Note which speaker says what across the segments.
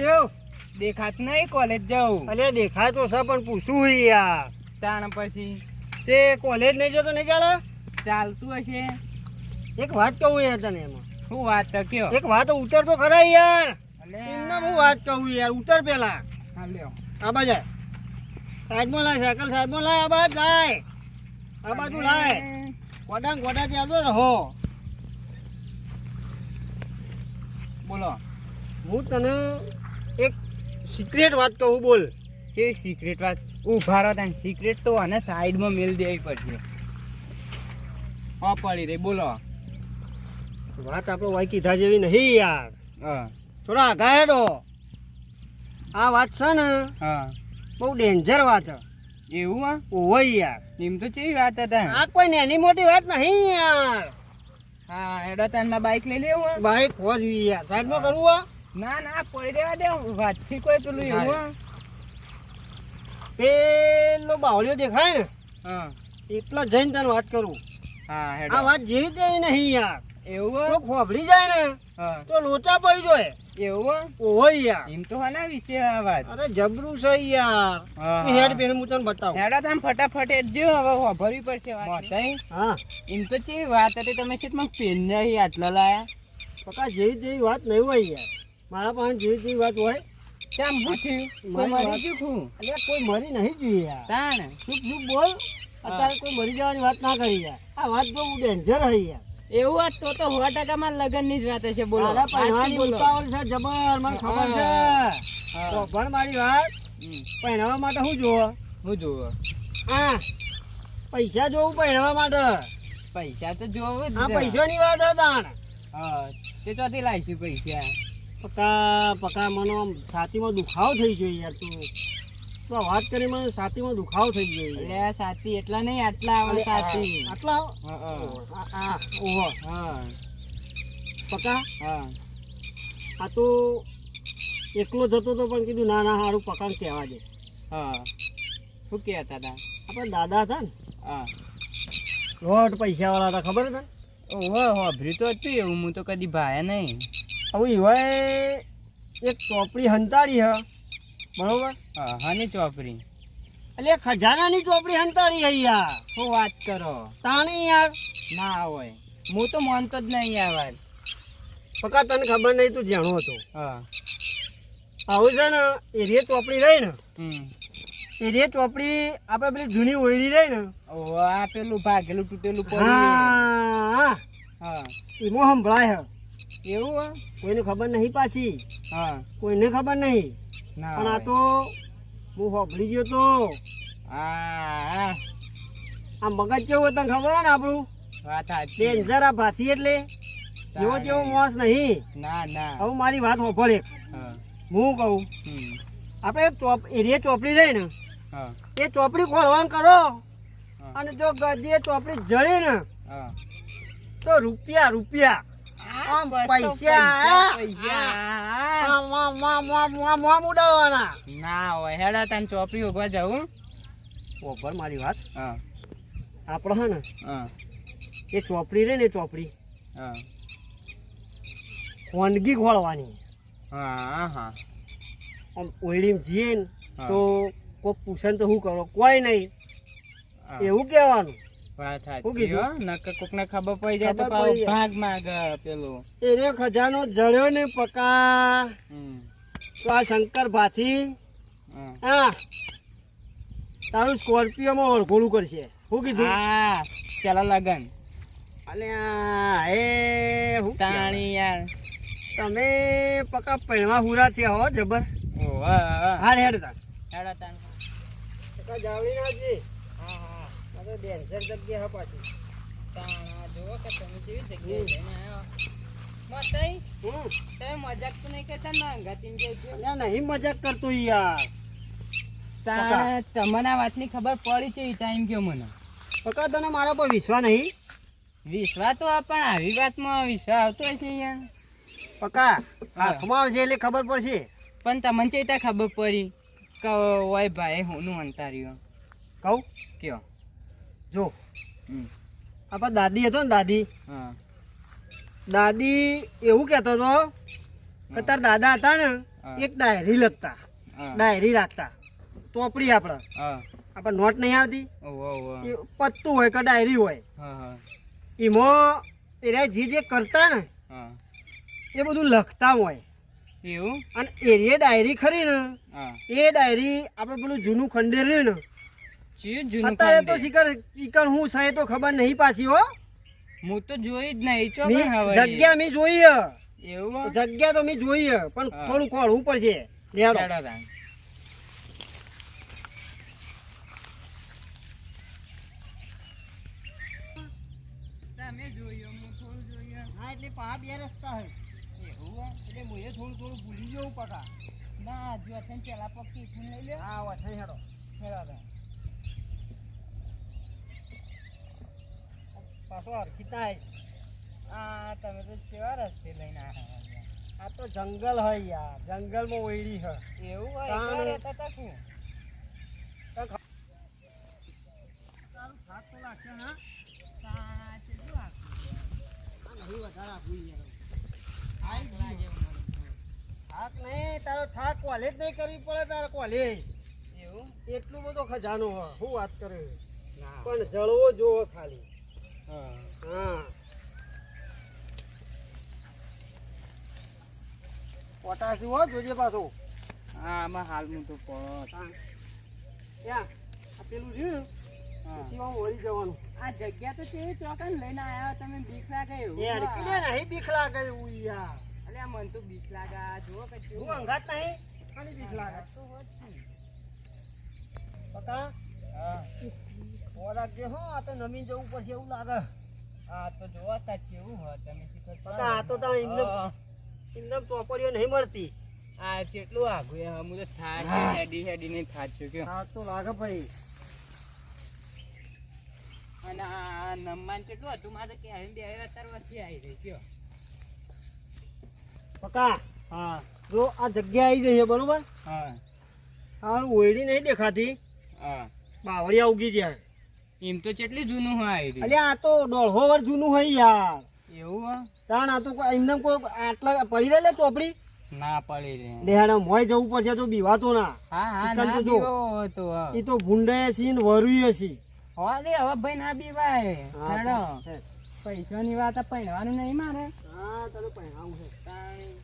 Speaker 1: રહ્યો
Speaker 2: દેખાત નહીં કોલેજ જવું.
Speaker 1: અલે દેખાતો છે પણ પૂછું યાર.
Speaker 2: તાણ પછી.
Speaker 1: તે કોલેજ નહીં જતો નહીં ચાલે?
Speaker 2: ચાલતું હશે.
Speaker 1: એક વાત કહું યાર તને એમાં.
Speaker 2: શું વાત તો કયો?
Speaker 1: એક વાત ઉતર તો ખરા યાર. એમને હું વાત કહું યાર ઉતર પેલા. આ બાજુ સાઈડમાં લાય સાયકલ સાઈડમાં લાય આ બાજુ લાય. આ બાજુ લાય. ગોડા ગોડા ત્યાં રહો
Speaker 2: બોલો.
Speaker 1: હું તને એક સિક્રેટ વાત કહું બોલ.
Speaker 2: જે સિક્રેટ વાત? ઊભા રહો ત્યાં. સિક્રેટ તો આને સાઈડમાં મેલ દેવી પડશે. હા પડી રહી. બોલો.
Speaker 1: વાત આપણે વાય કીધા જેવી નહીં યાર.
Speaker 2: હા.
Speaker 1: થોડા આઘા હેડો. આ વાત છે ને
Speaker 2: હા.
Speaker 1: બહુ ડેન્જર વાત.
Speaker 2: એવું આ?
Speaker 1: ઓય યાર.
Speaker 2: એમ તો ચેવી વાત હતા?
Speaker 1: આ કોઈ નાની મોટી વાત નહીં યાર.
Speaker 2: હા હેડો તાનમાં બાઈક લઈ લેવું?
Speaker 1: બાઈક હોવી યાર. સાઈડમાં કરવું આ
Speaker 2: ના ના પડી રહેવા દે વાતથી કોઈ પેલું એવું
Speaker 1: પેલો બાવળિયો દેખાય ને?
Speaker 2: હા.
Speaker 1: એટલા જઈને તને વાત કરું.
Speaker 2: હા
Speaker 1: આ વાત જેવી તેવી નહીં યાર.
Speaker 2: એવું
Speaker 1: તો ખોભળી જાય ને તો લોચા પડી જાય.
Speaker 2: એવું?
Speaker 1: ઓય યાર.
Speaker 2: એમ તો આના વિશે આ વાત.
Speaker 1: અરે જબરું છે યાર. હેડ. પેને હું તને બતાવું.
Speaker 2: હેડા તમે ફટાફટ જો હવે વાપરવી પડશે વાત. મોટાઈ?
Speaker 1: હા.
Speaker 2: એમ તો ચેવી વાત હતી તમે શેઠમાં પેન નહીં આટલા લાયા?
Speaker 1: પકા જેવી તેવી વાત નહીં હોય યાર. મારા પાસે જેવી તેવી વાત હોય.
Speaker 2: કેમ શું થયું? કોઈ
Speaker 1: મરી વાત- એટલે કોઈ મરી નહીં જોઈએ યાર.
Speaker 2: તાણ?
Speaker 1: ચૂપ ચૂપ બોલ. અત્યારે કોઈ મરી જવાની વાત ના કરી યાર. આ વાત બહુ ડેન્જર હઈ યાર.
Speaker 2: એવું વાત તો તો સો ટકામાં લગનની જ વાત હશે બોલો.
Speaker 1: તારા
Speaker 2: સાચી
Speaker 1: પહેરવાની
Speaker 2: બોલો.
Speaker 1: ઉતાવળ છે જબર મને ખબર છે. તો પણ મારી વાત. પહેરવા માટે હું જોવો
Speaker 2: હું જોવો
Speaker 1: હા. પૈસા જોવું પહેરવા માટે.
Speaker 2: પૈસા તો જોવું
Speaker 1: આ પૈસાની વાત હતા
Speaker 2: હા તે ચોથી લાવીશું પૈસા.
Speaker 1: પકા પકા મને આમ છાતીમાં દુખાવો થઈ ગયો યાર તું. તો આ વાત કરી મને છાતીમાં દુખાવો થઈ ગયો.
Speaker 2: એટલે સાથી એટલા નહીં આટલા આવે
Speaker 1: અરે, આટલા
Speaker 2: હા,
Speaker 1: ઓહો
Speaker 2: હા
Speaker 1: પકા?
Speaker 2: હા.
Speaker 1: આ તો એકલો જતો તો પણ કીધું ના ના સારું પકાને કહેવા દે.
Speaker 2: હા. શું કહેતા હતા
Speaker 1: આપણા દાદા હતા ને.
Speaker 2: હા.
Speaker 1: લોટ પૈસાવાળા હતા ખબર હતા
Speaker 2: ઓહો હોભર્યું તો હતી એવું હું તો કદી ભાયા નહીં.
Speaker 1: હવે એવાય એક ચોપડી હંતાડી હ. બરોબર?
Speaker 2: હા હાની ચોપડી.
Speaker 1: એટલે ખજાનાની ચોપડી હંતાડી હઈ યાર.
Speaker 2: શું વાત કરો?
Speaker 1: તાણી યાર.
Speaker 2: ના હોય. હું તો માનતો જ નહીં આ વાત.
Speaker 1: પકા તને ખબર નહીં તું જાણો હતો.
Speaker 2: હા.
Speaker 1: આવું છે ને એ રે ચોપડી રહી ને. એ રે ચોપડી આપણે પેલી જૂની ઓયડી રહી ને.
Speaker 2: આ પેલું ભાગેલું તૂટેલું
Speaker 1: હા
Speaker 2: હા.
Speaker 1: એમાં સંભળાય હે.
Speaker 2: એવું
Speaker 1: કોઈને ખબર નહીં પાછી.
Speaker 2: હા.
Speaker 1: કોઈને ખબર નહીં. પણ આ તો હું હોભળી ગયો તો. આ મગજ કેવું તને ખબર ને આપણું? ડેન્જર આ ભાથી એટલે. જેવો તેવો મોસ નહીં.
Speaker 2: ના ના.
Speaker 1: હવે મારી વાત હોભળે.
Speaker 2: હું.
Speaker 1: કહું. આપણે ચોપ એરિયે ચોપડી રહી ને એ ચોપડી ખોલવાનું કરો. અને જો ગદીએ ચોપડી જળે ને તો રૂપિયા રૂપિયા. આમ પૈસા,
Speaker 2: પૈસા, પૈસા.
Speaker 1: આમ આમ આમ આમ આમ આમ ઉડાડવાના
Speaker 2: ના હોય હેડા તને ચોપડી ઊભા જાઉં
Speaker 1: ઓભર મારી વાત.
Speaker 2: હા.
Speaker 1: આપણે હે ને
Speaker 2: હા.
Speaker 1: એ ચોપડી રે ને ચોપડી.
Speaker 2: હા.
Speaker 1: વાનગી ખોળવાની
Speaker 2: હા હા.
Speaker 1: આમ ઓયડીમાં જઈએ ને. તો કોક પૂછે ને તો શું કરો? કોઈ નહીં. એવું કહેવાનું.
Speaker 2: વાત
Speaker 1: શું
Speaker 2: સાચી? હો નકર કોકને ખબર પડી જાય તો પાછો
Speaker 1: પડી જાય.
Speaker 2: ભાગ માગ પેલું.
Speaker 1: ખજાનો જળ્યો ને પકા. તો આ શંકર ભાથી
Speaker 2: હા.
Speaker 1: હા તારું સ્કોર્પિયોમાં ઓળખોળું કરશે. શું કીધું?
Speaker 2: હા ચાલો લગન.
Speaker 1: અલ્યા એ હું
Speaker 2: તાણી યાર.
Speaker 1: તમે પકા પહેવા હુરા થયા હો જબર.
Speaker 2: હા
Speaker 1: હેડ તાર.
Speaker 2: હેડા તાન
Speaker 1: જાવડી
Speaker 2: હા હા.
Speaker 1: આ તો ડેન્સર જગ્યા હા પાછી.
Speaker 2: તાણા જુઓ કે તમે કેવી જગ્યાએ જઈને આવ્યો. મતાઈ
Speaker 1: હમ.
Speaker 2: તમે મજાક તો નહીં કરતા ને અંગાતીમ કે
Speaker 1: અલ્યા નહીં મજાક કરતો યાર.
Speaker 2: તાણે તમને આ વાતની ખબર પડી છે એ ટાઈમ કયો મને.
Speaker 1: પકા તને મારા પર વિશ્વાસ નહીં?
Speaker 2: વિશ્વાસ તો પણ આવી વાતમાં વિશ્વાસ આવતો હશે યાર
Speaker 1: પકા હાથમાં આવશે એટલે ખબર પડશે.
Speaker 2: પણ તમને ચેતા ખબર પડી? કે ઓય ભાઈ હું અંતાર્યું
Speaker 1: કહું?
Speaker 2: કયો?
Speaker 1: જો. આપણા દાદી હતો ને દાદી. દાદી એવું કહેતો હતો કે તાર દાદા હતા ને એક ડાયરી લખતા. ડાયરી રાખતા. ચોપડી આપણે. આપણે નોટ નહીં આવતી. પત્તું હોય કે ડાયરી હોય. એમાં એ જે જે કરતા ને એ બધું લખતા હોય.
Speaker 2: એવું?
Speaker 1: અને એ ડાયરી ખરી ને એ ડાયરી આપણે પેલું જૂનું ખંડેર રહ્યું ને અત્યારે તો શિકર શિકર હું છે તો ખબર નહીં પાછી હો.
Speaker 2: હું તો જોઈ જ નહીં ચો.
Speaker 1: જગ્યા મેં જોઈ
Speaker 2: એવું
Speaker 1: જગ્યા તો મેં જોઈ પણ. થોડું ખોળવું પડશે. લેડો.
Speaker 2: તમે જોયું હું થોડું જોયું
Speaker 1: હા એટલે પા બે રસ્તા હે.
Speaker 2: એવું
Speaker 1: એટલે હું થોડું થોડું ભૂલી જવું પકા.
Speaker 2: ના જો તને પેલા પગ થઈને લઈ લે.
Speaker 1: હા હેડો
Speaker 2: હેડો તાણ.
Speaker 1: પાછો હરખી થાય.
Speaker 2: આ તમે તો કેવા રસ્તે લઈને આવ્યા
Speaker 1: આ તો જંગલ હોય યાર. જંગલમાં ઓયડી હે.
Speaker 2: એવું હોય. રહેતા તા શું?
Speaker 1: તારું થાક તો લાગશે હા
Speaker 2: થાક
Speaker 1: નહીં તારો થાક કોલેજ નહીં કરવી પડે તારે કોલેજ
Speaker 2: એવું?
Speaker 1: એટલું બધો ખજાનો હું. શું વાત કરે
Speaker 2: ના.
Speaker 1: પણ જળવો જોવો ખાલી. પોટાશી હો જોજે પાછું.
Speaker 2: હા આમાં હાલ હું. તો
Speaker 1: ત્યાં આ પેલું રહ્યું
Speaker 2: જગ્યા તો કેવી ચોકન લઈને આવ્યા તમે બીક લાગે
Speaker 1: નહીં બીક લાગે એવું યાર
Speaker 2: અલ્યા મને તો બીક લાગે જુઓ કે
Speaker 1: અંગાત નહીં. ખાલી બીક લાગે
Speaker 2: તો હોત
Speaker 1: પકા ખોરાક જે હો આ તો નમી જવું પડશે એવું લાગે.
Speaker 2: આ તો જોવા તા કેવું હોય તમે
Speaker 1: આ તો તાણ એકદમ ચોપડીઓ નહીં મળતી.
Speaker 2: આ કેટલું આગું હે હું તો થાક
Speaker 1: હા.
Speaker 2: હેડી હેડી ને થાક છું કે
Speaker 1: થાક તો લાગે ભાઈ.
Speaker 2: અને આ નમવાન કેટલું હતું? મારે કે આવીને બે અત્યાર વર્ષે આવી રહી ગયો
Speaker 1: પકા
Speaker 2: હા.
Speaker 1: જો આ જગ્યા આવી જઈએ બરોબર?
Speaker 2: હા.
Speaker 1: હારું ઓયડી નહીં દેખાતી.
Speaker 2: હા.
Speaker 1: બાવળિયા ઉગી જાય
Speaker 2: એમ તો કેટલી જૂનું હોય આવી
Speaker 1: આ તો દોઢો વર્ષ જૂનું હોય યાર.
Speaker 2: એવું હા
Speaker 1: તાણ આ તો એમને કોઈ આટલા પડી રહે ચોપડી?
Speaker 2: ના પડી રે
Speaker 1: લેહાડા મોય જવું પડશે તો બીવાતો ના.
Speaker 2: હા હા ના. બીવો તો
Speaker 1: ભૂંડે છે ને વરુય છે
Speaker 2: હવા હવે ભાઈ ના બીવાય. હેડો.
Speaker 1: હે.
Speaker 2: પૈસાની વાત આ પહેરવાનું નહીં મારે.
Speaker 1: હા તને પહેરાવું છે.
Speaker 2: તાણી.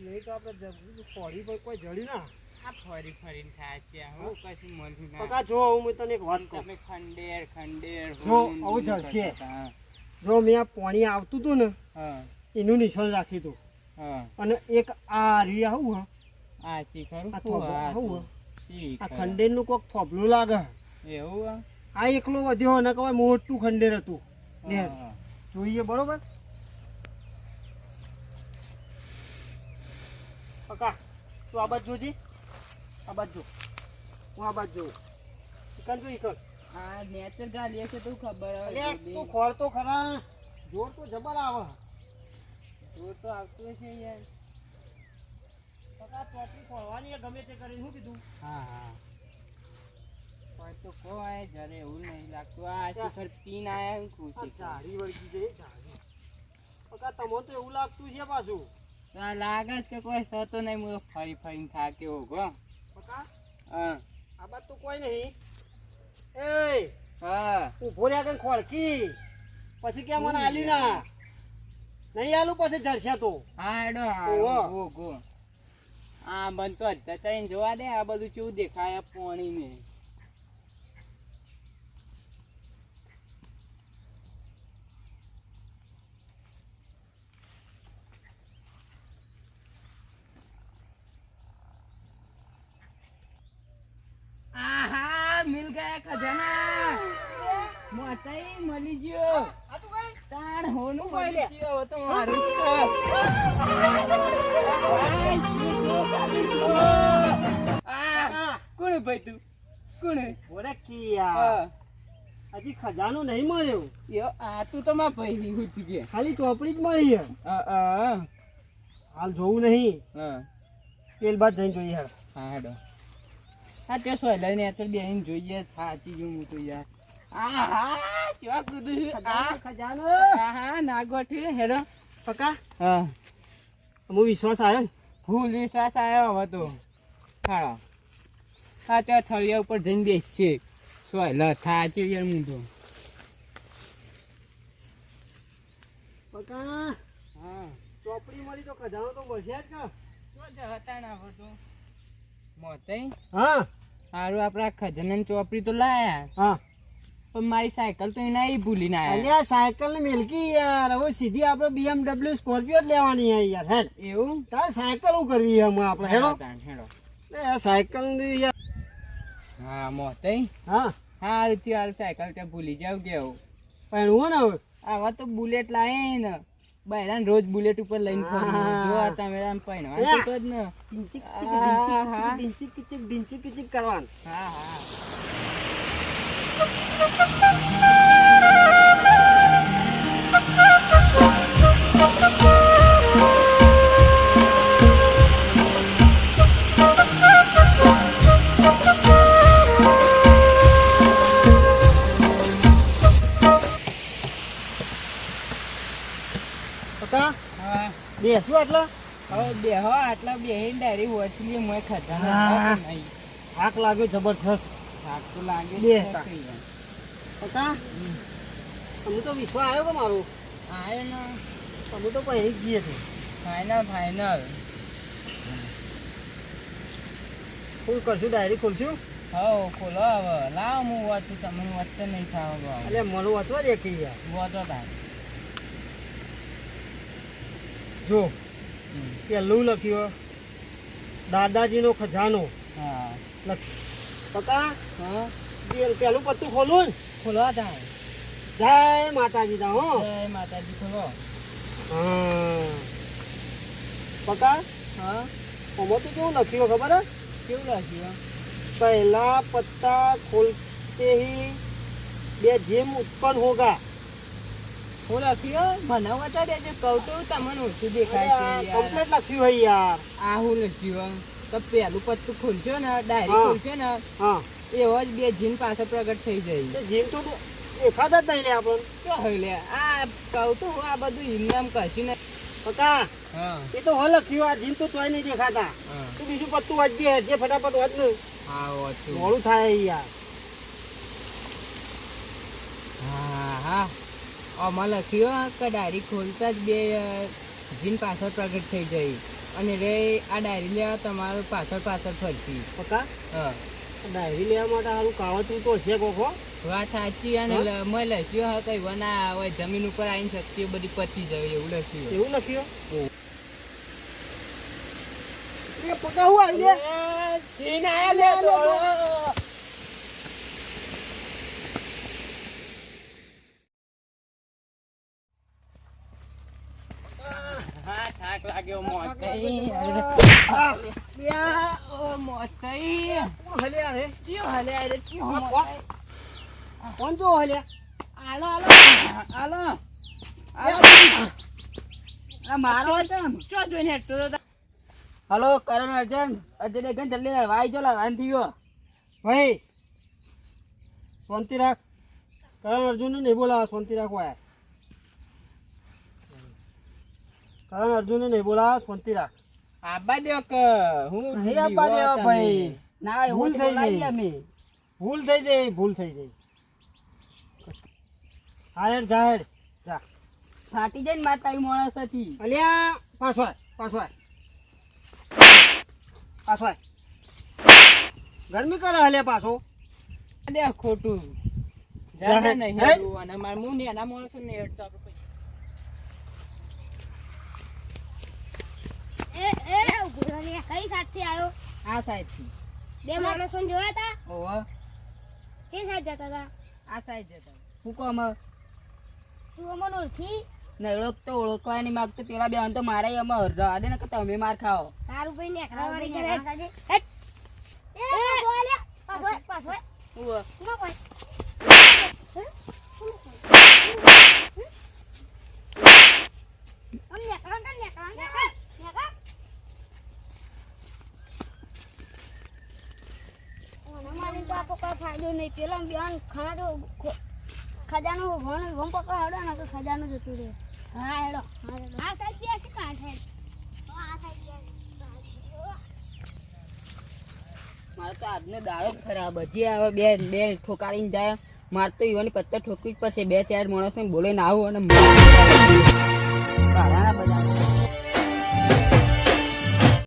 Speaker 1: હવે તો આપણે ફોડી પર કોઈ જડી ના.
Speaker 2: આ ફરી ફરીને થાય છે. હું કશું મળ્યું ના
Speaker 1: કાકા જો હું તને એક વાત કહું.
Speaker 2: તમે ખંડેર ખંડેર
Speaker 1: જો, આવું જશે. જો મેં આ પાણી આવતું હતું ને એનું નિશાન રાખ્યું હતું. અને એક આ રી આવું હા.
Speaker 2: આ શીખરું
Speaker 1: આવું
Speaker 2: તો?
Speaker 1: આ
Speaker 2: ખંડેર
Speaker 1: ખંડેરનું કોક થોભલું લાગે.
Speaker 2: એવું
Speaker 1: આ એકલો વધ્યો ને કહેવાય મોટું ખંડેર હતું. જોઈએ બરોબર? કાકા તું આ બાજુ જોજી. આ બાજુ. હું આ બાજુ જોઉં. ઇકલ જો ઇકલ.
Speaker 2: હા નેચર ગાલીએ છે તો ખબર આવે
Speaker 1: તું ખોળ તો ખરા. જોર તો જબર આવે.
Speaker 2: જોર તો આવતું છે યાર.
Speaker 1: કાકા ચોપડી ખોળવાની ગમે તે કરીને. શું કીધું?
Speaker 2: હા હા. કોઈ તો કોઈ જરે એવું નહીં લાગતું. આ શિખર પીન આયા હું ખુશી
Speaker 1: ઝાડી વળગી ઝાડી. કાકા તમને તો એવું લાગતું છે પાછું.
Speaker 2: આ લાગે છે કે કોઈ સતો નહીં હું ફરી ફરી ફરીને થાક્યો ગો
Speaker 1: કાકા?
Speaker 2: હા.
Speaker 1: આ બાદ તો કોઈ નહીં. એ
Speaker 2: હા.
Speaker 1: ઊભો રહ્યા કઈ ખોળકી. પછી કે મને આલી ના? નહીં આલું પછી જડશે તો.
Speaker 2: હા
Speaker 1: એડો.
Speaker 2: હા ગો આ બનતો અત્યારે જોવા દે આ બધું કેવું દેખાય પાણી ને ગયા ખજાના મોટાઈ મળી ગયો.
Speaker 1: આ તું કઈ
Speaker 2: તાણ હોનું મળી ગયો તો મારું છે. આ,
Speaker 1: આ
Speaker 2: કોણ ભાઈ તું? કોણ
Speaker 1: ઓરે કિયા. હજી ખજાનો નહીં મળ્યો.
Speaker 2: યો આ તું તો માં ભાઈ તું
Speaker 1: ખાલી ચોપડી જ મળી હાલ જોવું નહીં.
Speaker 2: હા.
Speaker 1: પેલ બાદ જઈને જોઈએ
Speaker 2: હા હા હા તે સોયલા ને અચર બેહીને જોઈએ થાચી ગયું હું તો યાર. આ હા ચવા કુદુ. આ.
Speaker 1: ખજાનો
Speaker 2: હા હા નાગોઠી હેડો.
Speaker 1: પકા.
Speaker 2: હા.
Speaker 1: હું વિશ્વાસ આવ્યો
Speaker 2: ફૂલ વિશ્વાસ આવ્યો હવે તો. હાડો હા ત્યાં થળિયા ઉપર જઈને બેસશે લ થાચી યાર હું તો.
Speaker 1: પકા.
Speaker 2: હા.
Speaker 1: ચોપડી મળી તો ખજાનો તો મળશે જ કે.
Speaker 2: શું જતા ના બધું મોતાઈ
Speaker 1: હા.
Speaker 2: હારું આપણા ખજાનાની ચોપડી તો લાયા.
Speaker 1: હા.
Speaker 2: પણ મારી સાયકલ તો એના ભૂલીને આવ્યા
Speaker 1: અલ્યા સાયકલ ને મેલકી યાર હવે સીધી આપણે BMW સ્કોર્પિયો જ લેવાની છે યાર હેડ.
Speaker 2: એવું?
Speaker 1: તાર સાયકલ હું કરવી હમણાં આપણે હેડો.
Speaker 2: હેડો
Speaker 1: લે સાયકલની યાર.
Speaker 2: હા મોતે
Speaker 1: હા.
Speaker 2: હા હાલ સાયકલ ત્યાં ભૂલી જાવ કેવું
Speaker 1: પણ હું ને હવે?
Speaker 2: આવા તો બુલેટ લાયે ને. બહેરાન રોજ બુલેટ ઉપર લઈને
Speaker 1: ફોન.
Speaker 2: જો આ તમે આમ પહેરવાનું તો જ ને.
Speaker 1: ડિંચિક ડિંચિક ડિંચિક ડીંચીક ડીંચીક કરવાનું.
Speaker 2: હા હા.
Speaker 1: બેસું એટલે
Speaker 2: હવે બેહો આટલા બેહીને ડાયરી વચલી મોય ખજાના
Speaker 1: હા.
Speaker 2: હતો કે નહીં
Speaker 1: થાક લાગ્યો જબરજસ્ત
Speaker 2: થાક તો લાગે
Speaker 1: બે.
Speaker 2: કઈ.
Speaker 1: પકા અમુ તો વિશ્વાસ આવ્યો કે મારું?
Speaker 2: આયો ને.
Speaker 1: તમે તો પહેરી જ જઈએ છે.
Speaker 2: ફાઇનલ ફાઇનલ
Speaker 1: શું કરશું ડાયરી ખોલશું?
Speaker 2: હો ખોલો હવે. લાવ હું વાંચું તમને વાંચતો નહીં થાવ
Speaker 1: એટલે મને વાંચવા દે કે યાર.
Speaker 2: વાંચો તાર.
Speaker 1: જો પહેલું લખ્યું દાદાજીનો ખજાનો. પકા પેલું પત્તું ખોલું ને?
Speaker 2: ખોલવા થાય
Speaker 1: જય માતાજી હો.
Speaker 2: જય માતાજી ખોલો.
Speaker 1: પકા
Speaker 2: હા.
Speaker 1: ઓમાં તો કેવું લખ્યું ખબર
Speaker 2: કેવું લખ્યું
Speaker 1: પહેલા પત્તા ખોલતે હી બે જેમ ઉત્પન્ન હોગા.
Speaker 2: હું લખ્યો મને વાંચો દેજો કહું તો તમને ઓછું દેખાય છે
Speaker 1: લખ્યું હોય યાર.
Speaker 2: આ હું લખ્યું તો પત્તું ખોલશો ને ડાયરી. ખોલશો ને એવો જ બે જીન પાછો પ્રગટ થઈ જાય.
Speaker 1: તે તો દેખાતા જ નહીં લે આપણને.
Speaker 2: તો હવે લે. આ કહું તો આ બધું ઇનામ કશું ને.
Speaker 1: પકા એ તો લખ્યું આ તો તોય નહીં દેખાતા. તું બીજું પત્તું વાંચજે જે ફટાફટ વાંચ ને
Speaker 2: હા વાંચું.
Speaker 1: મોડું થાય યાર.
Speaker 2: હા હા. આમાં લખ્યું કે ડાયરી ખોલતા જ બે જીન પાછળ પ્રગટ થઈ જાય અને રે આ ડાયરી લેવા તમારું પાછળ પાછળ ફરતી.
Speaker 1: પકા
Speaker 2: હા.
Speaker 1: ડાયરી લેવા માટે સારું કાવતરું તો છે કોકો
Speaker 2: વાત સાચી અને મેં લખ્યું હા કઈ વના આવે જમીન ઉપર આવીને શક્તિઓ બધી પતી જાય એવું લખ્યું
Speaker 1: એવું લખ્યું? એ પકા હું આવી લે?
Speaker 2: જીન આયા લે થાક લાગ્યો મોત થઈ. ઓ મોત થઈ.
Speaker 1: કોણ હલે યાર હે?
Speaker 2: ચિયો હલે આ રે, ચિયો
Speaker 1: કોણ? જો હલે
Speaker 2: આલો આલો. આલો. આલો. મારો ચો જોઈને હેઠતો તો? હલો કરણ અર્જન અર્જન એક જલ્દી વાઈ જો થઈ ગયો.
Speaker 1: ભાઈ શાંતિ રાખ. કરણ અર્જુન નહીં બોલાવા શાંતિ રાખો યાર કરણ અર્જુન નહીં બોલા શાંતિ રાખ.
Speaker 2: આબા કે હું
Speaker 1: હે આબા
Speaker 2: દે
Speaker 1: ભાઈ.
Speaker 2: ના
Speaker 1: ભૂલ થઈ ગઈ.
Speaker 2: અમે.
Speaker 1: ભૂલ થઈ જાય ભૂલ થઈ જાય હાયર જાહેર. જા.
Speaker 2: ફાટી જાય ને માર તારી માણસ હતી
Speaker 1: અલ્યા પાછો પાછો. પાછો. ગરમી કરે હલે પાછો.
Speaker 2: દે ખોટું.
Speaker 1: જાહેર.
Speaker 2: નહીં અને માર મું નેના માણસ ને હેડતો આપણે પછી.
Speaker 3: એ એ ઊભો રહો ને કઈ સાથે આવ્યો
Speaker 2: આ સાઈડથી
Speaker 3: બે માણસો જોયા તા?
Speaker 2: ઓહો.
Speaker 3: કે સાઈડ જતા હતા
Speaker 4: આ સાઈડ જતા. હું કહો અમે
Speaker 3: તું અમને ઓળખી?
Speaker 4: નળોક તો ઓળખવા નહીં માંગતો પેલા બે તો મારે અમે હરડો આદે ને કે તમે માર ખાઓ.
Speaker 3: તારું ભાઈ ને વાળી કરે એ પાછો પાછો પાછો
Speaker 4: હું
Speaker 3: નો કોઈ અમને કાંડ ને કાંડ ને કાંડ કોઈ ફાયદો નહીં. પેલા બેન ખાડો ખજાનો ભણ ભણ પકડાડો ને તો ખજાનો જતું રહે હા હેડો. આ સાઈડ ગયા છે કાં સાઈડ આ સાઈડ ગયા
Speaker 4: મારે તો આજનો દાડો ખરાબ. હજી આવે બે બે ઠોકારીને જાય. મારે તો ઈવાની પત્તર ઠોકવી જ પડશે. બે ચાર માણસને બોલે ને આવું અને